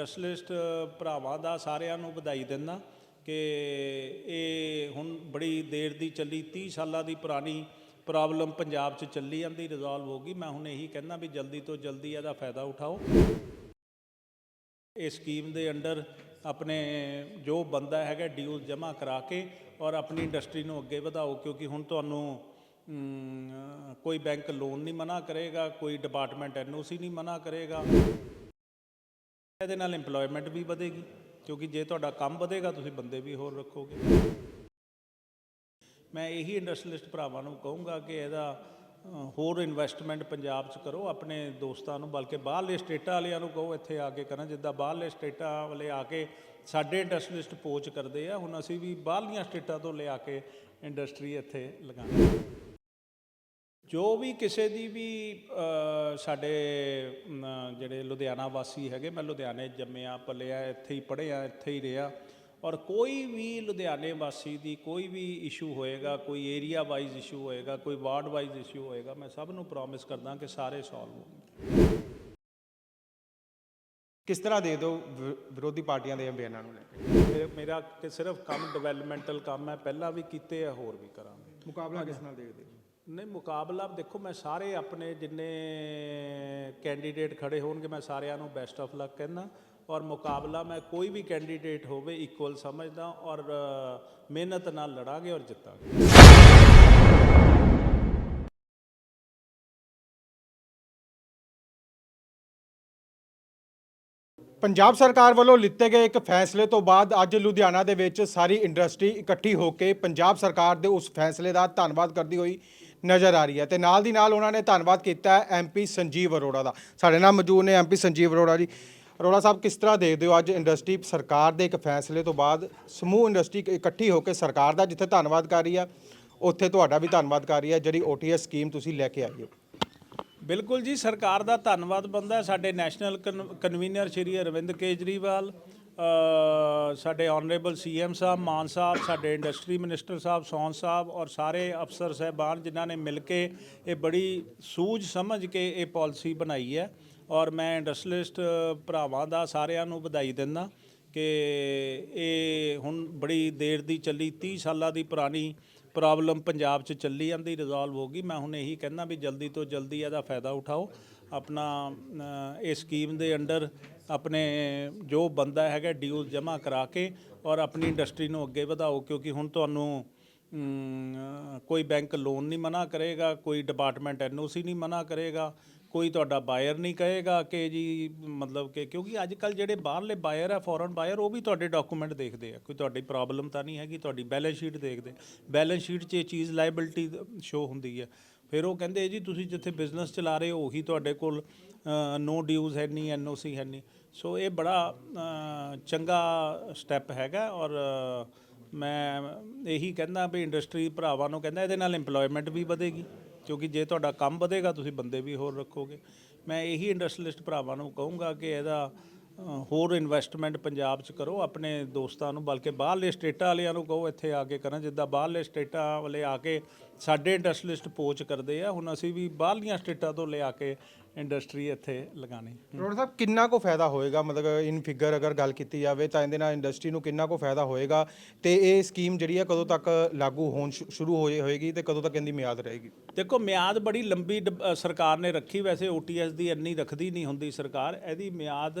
Industrialist ਭਰਾਵਾਂ ਦਾ ਸਾਰਿਆਂ ਨੂੰ ਵਧਾਈ ਦਿੰਦਾ ਕਿ ਇਹ ਹੁਣ ਬੜੀ ਦੇਰ ਦੀ ਚੱਲੀ 30 ਸਾਲਾਂ ਦੀ ਪੁਰਾਣੀ ਪ੍ਰੋਬਲਮ ਪੰਜਾਬ 'ਚ ਚੱਲੀ ਜਾਂਦੀ ਰਿਜ਼ੋਲਵ ਹੋ ਗਈ। ਮੈਂ ਹੁਣ ਇਹੀ ਕਹਿੰਦਾ ਵੀ ਜਲਦੀ ਤੋਂ ਜਲਦੀ ਇਹਦਾ ਫਾਇਦਾ ਉਠਾਓ। ਇਹ ਸਕੀਮ ਦੇ ਅੰਡਰ ਆਪਣੇ ਜੋ ਬੰਦਾ ਹੈਗਾ ਡਿਊਜ਼ ਜਮ੍ਹਾਂ ਕਰਾ ਕੇ ਔਰ ਆਪਣੀ ਇੰਡਸਟਰੀ ਨੂੰ ਅੱਗੇ ਵਧਾਓ, ਕਿਉਂਕਿ ਹੁਣ ਤੁਹਾਨੂੰ ਕੋਈ ਬੈਂਕ ਲੋਨ ਨਹੀਂ ਮਨਾ ਕਰੇਗਾ, ਕੋਈ ਡਿਪਾਰਟਮੈਂਟ ਐਨਓਸੀ ਨਹੀਂ ਮਨਾ ਕਰੇਗਾ। ਇਹਦੇ ਨਾਲ EMPLOYMENT ਵੀ ਵਧੇਗੀ, ਕਿਉਂਕਿ ਜੇ ਤੁਹਾਡਾ ਕੰਮ ਵਧੇਗਾ, ਤੁਸੀਂ ਬੰਦੇ ਵੀ ਹੋਰ ਰੱਖੋਗੇ। ਮੈਂ ਇਹੀ ਇੰਡਸਟਰੀਲਿਸਟ ਭਰਾਵਾਂ ਨੂੰ ਕਹੂੰਗਾ ਕਿ ਇਹਦਾ ਹੋਰ ਇਨਵੈਸਟਮੈਂਟ ਪੰਜਾਬ 'ਚ ਕਰੋ, ਆਪਣੇ ਦੋਸਤਾਂ ਨੂੰ, ਬਲਕਿ ਬਾਹਰਲੇ ਸਟੇਟਾਂ ਵਾਲਿਆਂ ਨੂੰ ਕਹੋ, ਇੱਥੇ ਆ ਕੇ ਕਰਨ। ਜਿੱਦਾਂ ਬਾਹਰਲੇ ਸਟੇਟਾਂ ਵਾਲੇ ਆ ਕੇ ਸਾਡੇ ਇੰਡਸਟਰੀਲਿਸਟ ਪੋਚ ਕਰਦੇ ਆ, ਹੁਣ ਅਸੀਂ ਵੀ ਬਾਹਰਲੀਆਂ ਸਟੇਟਾਂ ਤੋਂ ਲਿਆ ਕੇ ਇੰਡਸਟਰੀ ਇੱਥੇ ਲਗਾਉਣੀ ਜੋ ਵੀ ਕਿਸੇ ਦੀ ਵੀ ਸਾਡੇ ਜਿਹੜੇ ਲੁਧਿਆਣਾ ਵਾਸੀ ਹੈਗੇ ਮੈਂ ਲੁਧਿਆਣੇ ਜੰਮਿਆ ਪਲਿਆ ਇੱਥੇ ਹੀ ਪੜ੍ਹਿਆ ਇੱਥੇ ਹੀ ਰਿਹਾ। ਔਰ ਕੋਈ ਵੀ ਲੁਧਿਆਣੇ ਵਾਸੀ ਦੀ ਕੋਈ ਵੀ ਇਸ਼ੂ ਹੋਏਗਾ ਕੋਈ ਏਰੀਆ ਵਾਈਜ਼ ਇਸ਼ੂ ਹੋਏਗਾ ਕੋਈ ਵਾਰਡ ਵਾਈਜ਼ ਇਸ਼ੂ ਹੋਏਗਾ ਮੈਂ ਸਭ ਨੂੰ ਪ੍ਰੋਮਿਸ ਕਰਦਾ ਕਿ ਸਾਰੇ ਸੋਲਵ ਹੋਣਗੇ। ਕਿਸ ਤਰ੍ਹਾਂ ਦੇ ਵਿ- ਵਿਰੋਧੀ ਪਾਰਟੀਆਂ ਦੇ ਬਿਆਨਾਂ ਨੂੰ ਲੈ ਕੇ? ਮੇਰਾ ਕਿ ਸਿਰਫ ਕੰਮ ਡਿਵੈਲਪਮੈਂਟਲ ਕੰਮ ਹੈ ਪਹਿਲਾਂ ਵੀ ਕੀਤੇ ਆ ਹੋਰ ਵੀ ਕਰਾਂਗੇ। ਮੁਕਾਬਲਾ ਕਿਸ ਨਾਲ ਦੇਖਦੇ ਹੋ? ਨਹੀਂ, ਮੁਕਾਬਲਾ ਦੇਖੋ, ਮੈਂ ਸਾਰੇ ਆਪਣੇ ਜਿੰਨੇ ਕੈਂਡੀਡੇਟ ਖੜੇ ਹੋਣਗੇ, ਮੈਂ ਸਾਰਿਆਂ ਨੂੰ ਬੈਸਟ ਆਫ ਲੱਕ ਕਹਿੰਦਾ। ਔਰ ਮੁਕਾਬਲਾ ਮੈਂ ਕੋਈ ਵੀ ਕੈਂਡੀਡੇਟ ਹੋਵੇ ਇਕੁਅਲ ਸਮਝਦਾ ਔਰ ਮਿਹਨਤ ਨਾਲ ਲੜਾਂਗੇ ਔਰ ਜਿੱਤਾਂਗੇ। ਪੰਜਾਬ ਸਰਕਾਰ ਵੱਲੋਂ ਲਿੱਤੇ ਗਏ ਇੱਕ ਫੈਸਲੇ ਤੋਂ ਬਾਅਦ ਅੱਜ ਲੁਧਿਆਣਾ ਦੇ ਵਿੱਚ ਸਾਰੀ ਇੰਡਸਟਰੀ ਇਕੱਠੀ ਹੋ ਕੇ ਪੰਜਾਬ ਸਰਕਾਰ ਦੇ ਉਸ ਫੈਸਲੇ ਦਾ ਧੰਨਵਾਦ ਕਰਦੀ ਹੋਈ ਨਜ਼ਰ ਆ ਰਹੀ ਹੈ ਤੇ ਨਾਲ ਦੀ ਨਾਲ ਉਹਨਾਂ ਨੇ ਧੰਨਵਾਦ ਕੀਤਾ ਹੈ ਐਮਪੀ ਸੰਜੀਵ ਅਰੋੜਾ ਦਾ। ਸਾਡੇ ਨਾਲ ਮੌਜੂਦ ਨੇ ਐਮਪੀ ਸੰਜੀਵ ਅਰੋੜਾ ਜੀ। ਅਰੋੜਾ ਸਾਹਿਬ, ਕਿਸ ਤਰ੍ਹਾਂ ਦੇਖਦੇ ਹੋ ਅੱਜ ਇੰਡਸਟਰੀ ਸਰਕਾਰ ਦੇ ਇੱਕ ਫੈਸਲੇ ਤੋਂ ਬਾਅਦ ਸਮੂਹ ਇੰਡਸਟਰੀ ਇਕੱਠੀ ਹੋ ਕੇ ਸਰਕਾਰ ਦਾ ਜਿੱਥੇ ਧੰਨਵਾਦ ਕਰ ਰਹੀ ਆ, ਉੱਥੇ ਤੁਹਾਡਾ ਵੀ ਧੰਨਵਾਦ ਕਰ ਰਹੀ ਹੈ ਜਿਹੜੀ ਓਟੀਐਸ ਸਕੀਮ ਤੁਸੀਂ ਲੈ ਕੇ ਆਏ ਹੋ? ਬਿਲਕੁਲ ਜੀ, ਸਰਕਾਰ ਦਾ ਧੰਨਵਾਦ ਬੰਦਾ ਸਾਡੇ national con- convener Shri Arvind Kejriwal ਸਾਡੇ ਆਨਰੇਬਲ ਸੀਐਮ ਸਾਹਿਬ, ਮਾਨ ਸਾਹਿਬ, ਸਾਡੇ ਇੰਡਸਟਰੀ ਮਿਨਿਸਟਰ ਸਾਹਿਬ ਸੌਨ ਸਾਹਿਬ ਔਰ ਸਾਰੇ ਅਫਸਰ ਸਹਿਬਾਨ ਜਿਨ੍ਹਾਂ ਨੇ ਮਿਲ ਕੇ ਇਹ ਬੜੀ ਸੂਝ ਸਮਝ ਕੇ ਇਹ ਪਾਲਿਸੀ ਬਣਾਈ ਹੈ ਔਰ ਮੈਂ ਇੰਡਸਟਰੀਲਿਸਟ ਭਰਾਵਾਂ ਦਾ ਸਾਰਿਆਂ ਨੂੰ ਵਧਾਈ ਦਿੰਦਾ ਕਿ ਇਹ ਹੁਣ ਬੜੀ ਦੇਰ ਦੀ ਚੱਲੀ 30 ਸਾਲਾਂ ਦੀ ਪੁਰਾਣੀ ਪ੍ਰੋਬਲਮ ਪੰਜਾਬ 'ਚ ਚੱਲੀ ਜਾਂਦੀ ਰਿਜ਼ੋਲਵ ਹੋ ਗਈ। ਮੈਂ ਹੁਣ ਇਹੀ ਕਹਿੰਦਾ ਵੀ ਜਲਦੀ ਤੋਂ ਜਲਦੀ ਇਹਦਾ ਫਾਇਦਾ ਉਠਾਓ। ਆਪਣਾ ਅ, ਇਹ ਸਕੀਮ ਦੇ ਅੰਡਰ ਆਪਣੇ ਜੋ ਬੰਦਾ ਹੈਗਾ ਡਿਊਜ਼ ਜਮ੍ਹਾਂ ਕਰਾ ਕੇ ਔਰ ਆਪਣੀ ਇੰਡਸਟਰੀ ਨੂੰ ਅੱਗੇ ਵਧਾਓ ਕਿਉਂਕਿ ਹੁਣ ਤੁਹਾਨੂੰ ਕੋਈ ਬੈਂਕ ਲੋਨ ਨਹੀਂ ਮਨਾ ਕਰੇਗਾ ਕੋਈ ਡਿਪਾਰਟਮੈਂਟ ਐਨਓਸੀ ਨਹੀਂ ਮਨਾ ਕਰੇਗਾ ਕੋਈ ਤੁਹਾਡਾ ਬਾਇਰ ਨਹੀਂ ਕਹੇਗਾ ਕਿ ਜੀ ਮਤਲਬ ਕਿ ਕਿਉਂਕਿ ਅੱਜ ਕੱਲ ਜਿਹੜੇ ਬਾਹਰਲੇ ਬਾਇਰ ਆ ਫੋਰਨ ਬਾਇਰ ਉਹ ਵੀ ਤੁਹਾਡੇ ਡਾਕੂਮੈਂਟ ਦੇਖਦੇ ਆ ਕੋਈ ਤੁਹਾਡੀ ਪ੍ਰੋਬਲਮ ਤਾਂ ਨਹੀਂ ਹੈਗੀ ਤੁਹਾਡੀ ਬੈਲੈਂਸ ਸ਼ੀਟ ਦੇਖਦੇ ਬੈਲੈਂਸ ਸ਼ੀਟ 'ਚ ਇਹ ਚੀਜ਼ ਲਾਇਬਿਲਟੀ ਸ਼ੋ ਹੁੰਦੀ ਹੈ ਫਿਰ ਉਹ ਕਹਿੰਦੇ, ਜੀ, ਤੁਸੀਂ ਜਿੱਥੇ ਬਿਜ਼ਨਸ ਚਲਾ ਰਹੇ ਹੋ, ਉਹੀ ਤੁਹਾਡੇ ਕੋਲ ਨੋ ਡਿਊਜ਼ ਹੈ ਨਹੀਂ ਐਨਓਸੀ ਹੈ ਨਹੀਂ। ਸੋ ਇਹ ਬੜਾ ਚੰਗਾ ਸਟੈਪ ਹੈਗਾ ਔਰ ਮੈਂ ਇਹੀ ਕਹਿੰਦਾ ਵੀ ਇੰਡਸਟਰੀ ਭਰਾਵਾਂ ਨੂੰ ਕਹਿੰਦਾ, ਇਹਦੇ ਨਾਲ EMPLOYMENT ਵੀ ਵਧੇਗੀ, ਕਿਉਂਕਿ ਜੇ ਤੁਹਾਡਾ ਕੰਮ ਵਧੇਗਾ, ਤੁਸੀਂ ਬੰਦੇ ਵੀ ਹੋਰ ਰੱਖੋਗੇ। ਮੈਂ ਇਹੀ ਇੰਡਸਟਰੀਲਿਸਟ ਭਰਾਵਾਂ ਨੂੰ ਕਹੂੰਗਾ ਕਿ ਇਹਦਾ ਹੋਰ ਇਨਵੈਸਟਮੈਂਟ ਪੰਜਾਬ 'ਚ ਕਰੋ ਆਪਣੇ ਦੋਸਤਾਂ ਨੂੰ ਬਲਕਿ ਬਾਹਰਲੇ ਸਟੇਟਾਂ ਵਾਲਿਆਂ ਨੂੰ ਕਹੋ ਇੱਥੇ ਆ ਕੇ ਕਰਨ ਜਿੱਦਾਂ ਬਾਹਰਲੇ ਸਟੇਟਾਂ ਵਾਲੇ ਆ ਕੇ ਸਾਡੇ ਇੰਡਸਟਰੀਲਿਸਟ ਪੋਚ ਕਰਦੇ ਆ ਹੁਣ ਅਸੀਂ ਵੀ ਬਾਹਰਲੀਆਂ ਸਟੇਟਾਂ ਤੋਂ ਲਿਆ ਕੇ ਇੰਡਸਟਰੀ ਇੱਥੇ ਲਗਾਣੀ ਅਰੋੜਾ ਸਾਹਿਬ ਕਿੰਨਾ ਕੋ ਫਾਇਦਾ ਹੋਏਗਾ? ਮਤਲਬ ਇਨ ਫਿਗਰ ਅਗਰ ਗੱਲ ਕੀਤੀ ਜਾਵੇ ਤਾਂ ਇਹਦੇ ਨਾਲ ਇੰਡਸਟਰੀ ਨੂੰ ਕਿੰਨਾ ਕੋ ਫਾਇਦਾ ਹੋਏਗਾ? ਤੇ ਇਹ ਸਕੀਮ ਜਿਹੜੀ ਹੈ ਕਦੋਂ ਤੱਕ ਲਾਗੂ ਹੋਣ ਸ਼ੁਰੂ ਹੋ ਜੇ- ਹੋਏਗੀ ਤੇ ਕਦੋਂ ਤੱਕ ਇਹਦੀ ਮਿਆਦ ਰਹੇਗੀ? ਦੇਖੋ ਮਿਆਦ ਬੜੀ ਲੰਬੀ ਸਰਕਾਰ ਨੇ ਰੱਖੀ ਵੈਸੇ ਓਟੀਐਸ ਦੀ ਇੰਨੀ ਰੱਖਦੀ ਨਹੀਂ ਹੁੰਦੀ ਸਰਕਾਰ ਇਹਦੀ ਮਿਆਦ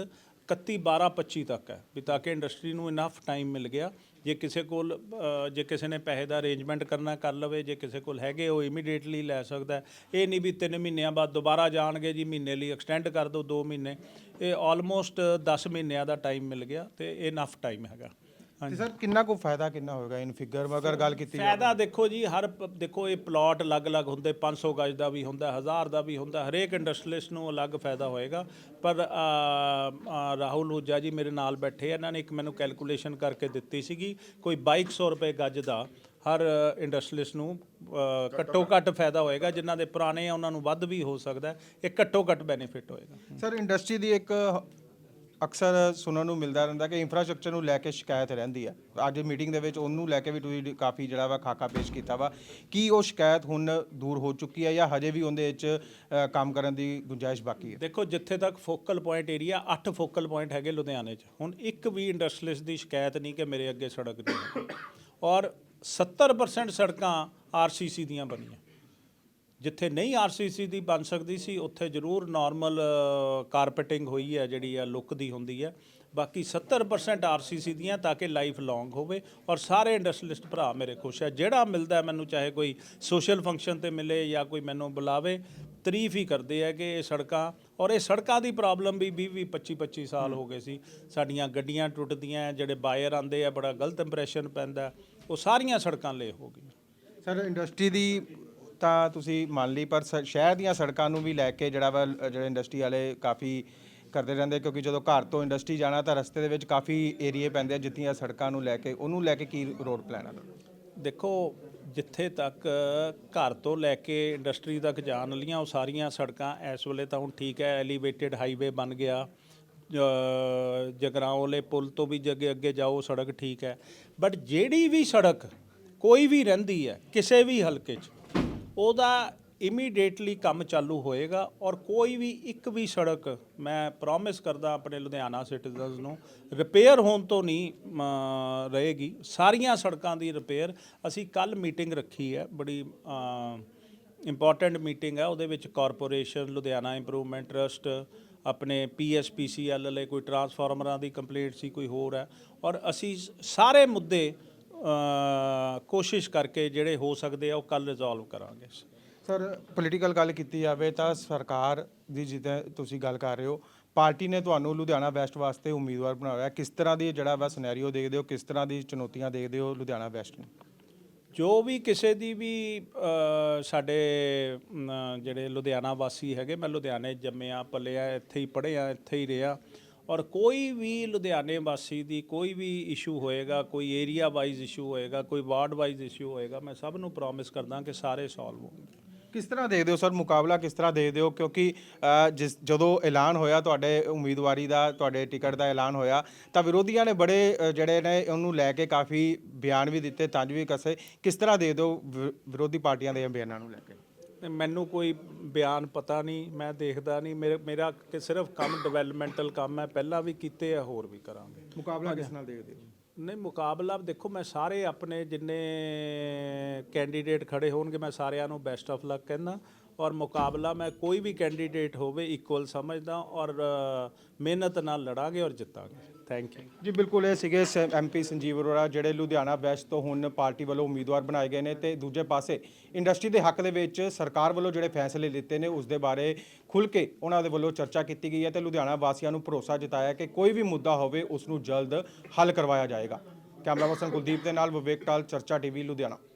31 12 25 ਤੱਕ ਹੈ ਵੀ ਤਾਂ ਕਿ ਇੰਡਸਟਰੀ ਨੂੰ ਇਨਫ ਟਾਈਮ ਮਿਲ ਗਿਆ। ਜੇ ਕਿਸੇ ਕੋਲ ਅ, ਜੇ ਕਿਸੇ ਨੇ ਪੈਸੇ ਦਾ ਅਰੇਂਜਮੈਂਟ ਕਰਨਾ ਕਰ ਲਵੇ ਜੇ ਕਿਸੇ ਕੋਲ ਹੈਗੇ ਉਹ ਇਮੀਡੀਏਟਲੀ ਲੈ ਸਕਦਾ ਹੈ। ਇਹ ਨਹੀਂ ਵੀ 3 ਮਹੀਨਿਆਂ ਬਾਅਦ ਦੁਬਾਰਾ ਜਾਣਗੇ ਜੀ ਮਹੀਨੇ ਲਈ ਐਕਸਟੈਂਡ ਕਰ ਦਿਓ 2 ਮਹੀਨੇ। ਇਹ ਆਲਮੋਸਟ 10 ਮਹੀਨਿਆਂ ਦਾ ਟਾਈਮ ਮਿਲ ਗਿਆ ਤੇ ਇਨਫ ਟਾਈਮ ਹੈਗਾ। ਤੇ ਸਰ ਕਿੰਨਾ ਕੋ ਫਾਇਦਾ ਕਿੰਨਾ ਹੋਏਗਾ ਇਨ ਫਿਗਰ ਅਗਰ ਗੱਲ ਕੀਤੀ ਜਾਵੇ। ਫਾਇਦਾ ਦੇਖੋ ਜੀ ਹਰ ਪ- ਦੇਖੋ ਇਹ ਪਲਾਟ ਅਲੱਗ-ਅਲੱਗ ਹੁੰਦੇ 500 ਗਜ ਦਾ ਵੀ ਹੁੰਦਾ 1000 ਦਾ ਵੀ ਹੁੰਦਾ ਹਰੇਕ ਇੰਡਸਟਰੀਲਿਸਟ ਨੂੰ ਅਲੱਗ ਫਾਇਦਾ ਹੋਏਗਾ। ਪਰ ਅ, ਅ, ਰਾਹੁਲ ਹੁਜਾ ਜੀ ਮੇਰੇ ਨਾਲ ਬੈਠੇ ਆ, ਇਹਨਾਂ ਨੇ ਇੱਕ ਮੈਨੂੰ ਕੈਲਕੂਲੇਸ਼ਨ ਕਰਕੇ ਦਿੱਤੀ ਸੀਗੀ ਕੋਈ 2200 ਰੁਪਏ ਗੱਜ ਦਾ ਹਰ ਇੰਡਸਟਰੀਲਿਸਟ ਨੂੰ ਅ, ਘੱਟੋ ਘੱਟ ਫਾਇਦਾ ਹੋਏਗਾ ਜਿਨ੍ਹਾਂ ਦੇ ਪੁਰਾਣੇ ਆ ਉਹਨਾਂ ਨੂੰ ਵੱਧ ਵੀ ਹੋ ਸਕਦਾ ਹੈ। ਇਹ ਘੱਟੋ ਘੱਟ ਬੈਨੀਫਿਟ ਹੋਏਗਾ। ਸਰ ਇੰਡਸਟਰੀ ਦੀ ਇੱਕ ਅਕਸਰ ਸੁਣਨ ਨੂੰ ਮਿਲਦਾ ਰਹਿੰਦਾ ਕਿ ਇਨਫਰਾਸਟ੍ਰਕਚਰ ਨੂੰ ਲੈ ਕੇ ਸ਼ਿਕਾਇਤ ਰਹਿੰਦੀ ਆ। ਅੱਜ ਮੀਟਿੰਗ ਦੇ ਵਿੱਚ ਉਹਨੂੰ ਲੈ ਕੇ ਵੀ ਤੁਸੀਂ ਕਾਫੀ ਜਿਹੜਾ ਵਾ ਖਾਕਾ ਪੇਸ਼ ਕੀਤਾ ਵਾ। ਕੀ ਉਹ ਸ਼ਿਕਾਇਤ ਹੁਣ ਦੂਰ ਹੋ ਚੁੱਕੀ ਹੈ ਜਾਂ ਹਜੇ ਵੀ ਉਹਦੇ ਵਿੱਚ ਕੰਮ ਕਰਨ ਦੀ ਗੁੰਜਾਇਸ਼ ਬਾਕੀ ਹੈ ਦੇਖੋ, ਜਿੱਥੇ ਤੱਕ focal point area 8 focal point ਹੈਗੇ ਲੁਧਿਆਣੇ 'ਚ। ਹੁਣ ਇੱਕ ਵੀ ਇੰਡਸਟਰੀਲਿਸਟ ਦੀ ਸ਼ਿਕਾਇਤ ਨਹੀਂ ਕਿ ਮੇਰੇ ਅੱਗੇ ਸੜਕ ਨਹੀਂ ਔਰ 70% ਸੜਕਾਂ ਆਰਸੀਸੀ ਦੀਆਂ ਬਣੀਆਂ। ਜਿੱਥੇ ਨਹੀਂ ਆਰਸੀਸੀ ਦੀ ਬਣ ਸਕਦੀ ਸੀ, ਉੱਥੇ ਜ਼ਰੂਰ ਨਾਰਮਲ ਕਾਰਪੈਟਿੰਗ ਹੋਈ ਹੈ, ਜਿਹੜੀ ਆ ਲੁੱਕ ਦੀ ਹੁੰਦੀ ਹੈ। ਬਾਕੀ 70% ਆਰਸੀਸੀ ਦੀਆਂ ਤਾਂ ਕਿ ਲਾਈਫ ਲੌਂਗ ਹੋਵੇ ਔਰ ਸਾਰੇ ਇੰਡਸਟਰੀਲਿਸਟ ਭਰਾ ਮੇਰੇ ਖੁਸ਼ ਹੈ। ਜਿਹੜਾ ਮਿਲਦਾ ਮੈਨੂੰ, ਚਾਹੇ ਕੋਈ ਸੋਸ਼ਲ ਫੰਕਸ਼ਨ ਤੇ ਮਿਲੇ ਜਾਂ ਕੋਈ ਮੈਨੂੰ ਬੁਲਾਵੇ, ਤਾਰੀਫ ਹੀ ਕਰਦੇ ਆ ਕਿ ਇਹ ਸੜਕਾਂ ਔਰ ਇਹ ਸੜਕਾਂ ਦੀ ਪ੍ਰੋਬਲਮ ਵੀ 20 20 25 25 ਸਾਲ ਹੋ ਗਏ ਸੀ। ਸਾਡੀਆਂ ਗੱਡੀਆਂ ਟੁੱਟਦੀਆਂ ਜਿਹੜੇ ਬਾਇਰ ਆਂਦੇ ਆ ਬੜਾ ਗਲਤ ਇੰਪ੍ਰੈਸ਼ਨ ਪੈਂਦਾ ਉਹ ਸਾਰੀਆਂ ਸੜਕਾਂ ਲੇ ਹੋ ਗਈਆਂ। ਸਰ ਇੰਡਸਟਰੀ ਦੀ ਤਾਂ ਤੁਸੀਂ ਮੰਨ ਲਈ ਪਰ ਸ- ਸ਼ਹਿਰ ਦੀਆਂ ਸੜਕਾਂ ਨੂੰ ਵੀ ਲੈ ਕੇ ਜਿਹੜਾ ਵਾ ਅ, ਜਿਹੜੇ ਇੰਡਸਟਰੀ ਵਾਲੇ ਕਾਫੀ ਕਰਦੇ ਰਹਿੰਦੇ ਕਿਉਂਕਿ ਜਦੋਂ ਘਰ ਤੋਂ ਇੰਡਸਟਰੀ ਜਾਣਾ ਤਾਂ ਰਸਤੇ ਦੇ ਵਿੱਚ ਕਾਫੀ ਏਰੀਏ ਪੈਂਦੇ ਆ ਜਿੱਥੀਆਂ ਸੜਕਾਂ ਨੂੰ ਲੈ ਕੇ ਉਹਨੂੰ ਲੈ ਕੇ ਕੀ ਰੋਡ ਪਲਾਨ ਆ ਤੁਹਾਡਾ? ਦੇਖੋ ਜਿੱਥੇ ਤੱਕ ਘਰ ਤੋਂ ਲੈ ਕੇ ਇੰਡਸਟਰੀ ਤੱਕ ਜਾਣ ਵਾਲੀਆਂ ਉਹ ਸਾਰੀਆਂ ਸੜਕਾਂ ਇਸ ਵੇਲੇ ਤਾਂ ਹੁਣ ਠੀਕ ਹੈ ਐਲੀਵੇਟਿਡ ਹਾਈਵੇ ਬਣ ਗਿਆ ਅ, ਜਗਰਾਓਂ ਪੁਲ ਤੋਂ ਵੀ ਜਗੇ ਅੱਗੇ ਜਾਓ ਸੜਕ ਠੀਕ ਹੈ ਬਟ ਜਿਹੜੀ ਵੀ ਸੜਕ ਕੋਈ ਵੀ ਰਹਿੰਦੀ ਹੈ ਕਿਸੇ ਵੀ ਹਲਕੇ 'ਚ ਉਹਦਾ ਇਮੀਡੀਏਟਲੀ ਕੰਮ ਚਾਲੂ ਹੋਏਗਾ ਔਰ ਕੋਈ ਵੀ ਇੱਕ ਵੀ ਸੜਕ ਮੈਂ ਪ੍ਰੋਮਿਸ ਕਰਦਾ ਆਪਣੇ ਲੁਧਿਆਣਾ ਸਿਟੀਜ਼ਨਸ ਨੂੰ ਰਿਪੇਅਰ ਹੋਣ ਤੋਂ ਨਹੀਂ ਰਹੇਗੀ। ਸਾਰੀਆਂ ਸੜਕਾਂ ਦੀ ਰਿਪੇਅਰ ਅਸੀਂ ਕੱਲ ਮੀਟਿੰਗ ਰੱਖੀ ਹੈ, ਬੜੀ ਇੰਪੋਰਟੈਂਟ ਮੀਟਿੰਗ ਹੈ। ਉਹਦੇ ਵਿੱਚ ਕਾਰਪੋਰੇਸ਼ਨ ਲੁਧਿਆਣਾ ਇੰਪਰੂਵਮੈਂਟ ਟਰਸਟ ਆਪਣੇ ਪੀਐਸਪੀਸੀਐਲ ਲਈ ਕੋਈ ਟਰਾਂਸਫਾਰਮਰਾਂ ਦੀ ਕੰਪਲੇਂਟ ਸੀ, ਕੋਈ ਹੋਰ ਹੈ। ਔਰ ਅਸੀਂ ਸ- ਸਾਰੇ ਮੁੱਦੇ ਕੋਸ਼ਿਸ਼ ਕਰਕੇ ਜਿਹੜੇ ਹੋ ਸਕਦੇ ਆ ਉਹ ਕੱਲ ਰਿਜ਼ੋਲਵ ਕਰਾਂਗੇ। ਸਰ ਪੋਲੀਟੀਕਲ ਗੱਲ ਕੀਤੀ ਜਾਵੇ ਤਾਂ ਸਰਕਾਰ ਦੀ ਜਿੱਦਾਂ ਤੁਸੀਂ ਗੱਲ ਕਰ ਰਹੇ ਹੋ ਪਾਰਟੀ ਨੇ ਤੁਹਾਨੂੰ ਲੁਧਿਆਣਾ ਵੈਸਟ ਵਾਸਤੇ ਉਮੀਦਵਾਰ ਬਣਾਇਆ ਕਿਸ ਤਰ੍ਹਾਂ ਦੀ ਜਿਹੜਾ ਵਾ ਸਿਨੈਰੀਓ ਦੇਖਦੇ ਹੋ ਕਿਸ ਤਰ੍ਹਾਂ ਦੀ ਚੁਣੌਤੀਆਂ ਦੇਖਦੇ ਹੋ ਲੁਧਿਆਣਾ ਵੈਸਟ ਨੂੰ? ਜੋ ਵੀ ਕਿਸੇ ਦੀ ਵੀ ਸਾਡੇ ਜਿਹੜੇ ਲੁਧਿਆਣਾ ਵਾਸੀ ਹੈਗੇ ਮੈਂ ਲੁਧਿਆਣੇ ਜੰਮਿਆ ਪਲਿਆ ਇੱਥੇ ਹੀ ਪੜ੍ਹਿਆ ਇੱਥੇ ਹੀ ਰਿਹਾ। ਔਰ ਕੋਈ ਵੀ ਲੁਧਿਆਣੇ ਵਾਸੀ ਦੀ ਕੋਈ ਵੀ ਇਸ਼ੂ ਹੋਏਗਾ, ਕੋਈ ਏਰੀਆ ਵਾਈਜ਼ ਇਸ਼ੂ ਹੋਏਗਾ, ਕੋਈ ਵਾਰਡ ਵਾਈਜ਼ ਇਸ਼ੂ ਹੋਏਗਾ, ਮੈਂ ਸਭ ਨੂੰ ਪ੍ਰੋਮਿਸ ਕਰਦਾ ਕਿ ਸਾਰੇ ਸੋਲਵ ਹੋਣਗੇ। ਕਿਸ ਤਰ੍ਹਾਂ ਦੇਖਦੇ ਹੋ ਸਰ ਮੁਕਾਬਲਾ, ਕਿਸ ਤਰ੍ਹਾਂ ਦੇਖਦੇ ਹੋ? ਕਿਉਂਕਿ ਜਿਸ, ਜਦੋਂ ਐਲਾਨ ਹੋਇਆ ਤੁਹਾਡੇ ਉਮੀਦਵਾਰੀ ਦਾ, ਤੁਹਾਡੇ ਟਿਕਟ ਦਾ ਐਲਾਨ ਹੋਇਆ, ਤਾਂ ਵਿਰੋਧੀਆਂ ਨੇ ਬੜੇ ਜਿਹੜੇ ਨੇ ਉਹਨੂੰ ਲੈ ਕੇ ਕਾਫੀ ਬਿਆਨ ਵੀ ਦਿੱਤੇ ਤੰਜ ਵੀ ਕਸੇ। ਕਿਸ ਤਰ੍ਹਾਂ ਦੇਖਦੇ ਹੋ ਵਿ- ਵਿਰੋਧੀ ਪਾਰਟੀਆਂ ਦੇ ਬਿਆਨਾਂ ਨੂੰ ਲੈ ਕੇ? ਮੈਨੂੰ ਕੋਈ ਬਿਆਨ ਪਤਾ ਨਹੀਂ ਮੈਂ ਦੇਖਦਾ ਨਹੀਂ ਮੇਰੇ ਮੇਰਾ ਕਿ ਸਿਰਫ ਕੰਮ ਡਿਵੈਲਪਮੈਂਟਲ ਕੰਮ ਹੈ ਪਹਿਲਾਂ ਵੀ ਕੀਤੇ ਆ ਹੋਰ ਵੀ ਕਰਾਂਗੇ। ਮੁਕਾਬਲਾ ਕਿਸ ਨਾਲ ਦੇਖਦੇ ਹੋ? ਨਹੀਂ ਮੁਕਾਬਲਾ ਦੇਖੋ ਮੈਂ ਸਾਰੇ ਆਪਣੇ ਜਿੰਨੇ ਕੈਂਡੀਡੇਟ ਖੜੇ ਹੋਣਗੇ ਮੈਂ ਸਾਰਿਆਂ ਨੂੰ ਬੈਸਟ ਆਫ ਲੱਕ ਕਹਿੰਦਾ। ਔਰ ਮੁਕਾਬਲਾ ਮੈਂ ਕੋਈ ਵੀ ਕੈਂਡੀਡੇਟ ਹੋਵੇ ਇਕੁਅਲ ਸਮਝਦਾ ਔਰ ਮਿਹਨਤ ਨਾਲ ਲੜਾਂਗੇ ਔਰ ਜਿੱਤਾਂਗੇ। ਥੈਂਕ ਯੂ ਜੀ, ਬਿਲਕੁਲ, ਇਹ ਸੀਗੇ ਐਮਪੀ ਸੰਜੀਵ ਅਰੋੜਾ ਜਿਹੜੇ ਲੁਧਿਆਣਾ ਵੈਸਟ ਤੋਂ ਹੁਣ ਪਾਰਟੀ ਵੱਲੋਂ ਉਮੀਦਵਾਰ ਬਣਾਏ ਗਏ ਨੇ ਤੇ ਦੂਜੇ ਪਾਸੇ ਇੰਡਸਟਰੀ ਦੇ ਹੱਕ ਦੇ ਵਿੱਚ ਸਰਕਾਰ ਵੱਲੋਂ ਜਿਹੜੇ ਫੈਸਲੇ ਲਿੱਤੇ ਨੇ, ਉਸ ਦੇ ਬਾਰੇ ਖੁੱਲ ਕੇ ਉਹਨਾਂ ਦੇ ਵੱਲੋਂ ਚਰਚਾ ਕੀਤੀ ਗਈ ਹੈ ਤੇ ਲੁਧਿਆਣਾ ਵਾਸੀਆਂ ਨੂੰ ਭਰੋਸਾ ਜਤਾਇਆ ਕਿ ਕੋਈ ਵੀ ਮੁੱਦਾ ਹੋਵੇ ਉਸ ਨੂੰ ਜਲਦ ਹੱਲ ਕਰਵਾਇਆ ਜਾਏਗਾ। ਕੈਮਰਾ ਪਰਸਨ ਕੁਲਦੀਪ ਦੇ ਨਾਲ ਵਿਵੇਕ ਟਾਲ, ਚਰਚਾ ਟੀਵੀ, ਲੁਧਿਆਣਾ।